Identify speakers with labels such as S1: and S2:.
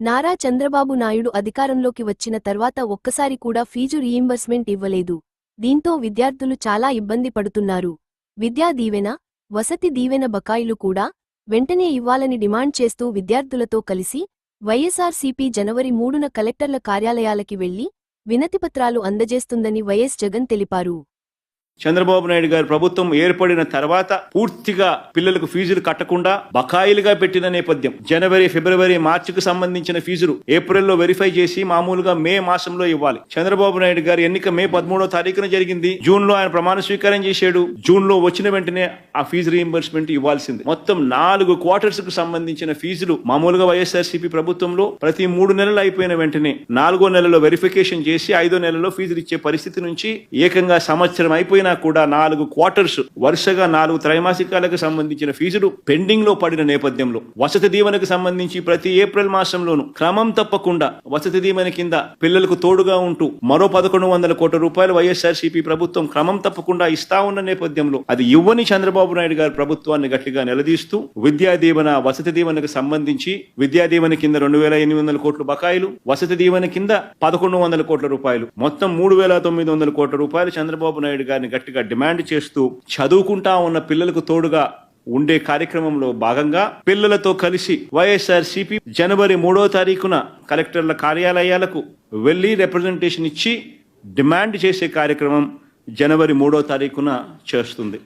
S1: నారా చంద్రబాబు నాయుడు అధికారంలోకి వచ్చిన తర్వాత ఒక్కసారి కూడా ఫీజు రీయింబర్స్మెంట్ ఇవ్వలేదు. దీంతో విద్యార్థులు చాలా ఇబ్బంది పడుతున్నారు. విద్యా దీవెన వసతి దీవెన బకాయిలు కూడా వెంటనే ఇవ్వాలని డిమాండ్ చేస్తూ విద్యార్థులతో కలిసి వైఎస్ఆర్సీపీ జనవరి మూడున కలెక్టర్ల కార్యాలయాలకి వెళ్ళి వినతిపత్రాలు అందజేస్తుందని వైఎస్ జగన్ తెలిపారు.
S2: చంద్రబాబు నాయుడు గారి ప్రభుత్వం ఏర్పడిన తర్వాత పూర్తిగా పిల్లలకు ఫీజులు కట్టకుండా బకాయిలుగా పెట్టిన నేపథ్యం. జనవరి ఫిబ్రవరి మార్చికి సంబంధించిన ఫీజులు ఏప్రిల్లో వెరిఫై చేసి మామూలుగా మే మాసంలో ఇవ్వాలి. చంద్రబాబు నాయుడు గారి ఎన్నిక మే పదమూడో తారీఖున జరిగింది. జూన్లో ఆయన ప్రమాణ స్వీకారం చేశాడు. జూన్లో వచ్చిన వెంటనే ఆ ఫీజు రీఎంబర్స్మెంట్ ఇవ్వాల్సింది. మొత్తం నాలుగు క్వార్టర్స్కు సంబంధించిన ఫీజులు మామూలుగా వైఎస్ఆర్సీపీ ప్రభుత్వంలో ప్రతి మూడు నెలలు అయిపోయిన వెంటనే నాలుగో నెలలో వెరిఫికేషన్ చేసి ఐదో నెలలో ఫీజులు ఇచ్చే పరిస్థితి నుంచి ఏకంగా సంవత్సరం అయిపోయిన కూడా నాలుగు క్వార్టర్స్ వరుసగా నాలుగు త్రైమాసికాలకు సంబంధించిన ఫీజులు పెండింగ్లో పడిన నేపథ్యంలో వసతి దీవెనకు సంబంధించి ప్రతి ఏప్రిల్ మాసంలోనూ క్రమం తప్పకుండా వసతి దీవెన కింద పిల్లలకు తోడుగా ఉంటూ మరో పదకొండు వందల కోట్ల రూపాయలు వైఎస్ఆర్సీపీ ప్రభుత్వం క్రమం తప్పకుండా ఇస్తా ఉన్న నేపథ్యంలో అది ఇవ్వని చంద్రబాబు నాయుడు గారి ప్రభుత్వాన్ని గట్టిగా నిలదీస్తూ విద్యా దీవెన వసతి దీవెనకు సంబంధించి విద్యా దీవెన కింద రెండు వేల ఎనిమిది వందల కోట్ల బకాయిలు వసతి దీవెన కింద పదకొండు వందల కోట్ల రూపాయలు. మొత్తం మూడు వేల తొమ్మిది వందల కోట్ల రూపాయలు చంద్రబాబు నాయుడు గారిని గట్టిగా డిమాండ్ చేస్తూ చదువుకుంటా ఉన్న పిల్లలకు తోడుగా ఉండే కార్యక్రమంలో భాగంగా పిల్లలతో కలిసి వైఎస్ఆర్ సిపి జనవరి మూడో తారీఖున కలెక్టర్ల కార్యాలయాలకు వెళ్ళి రిప్రజెంటేషన్ ఇచ్చి డిమాండ్ చేసే కార్యక్రమం జనవరి మూడో తారీఖున చేస్తుంది.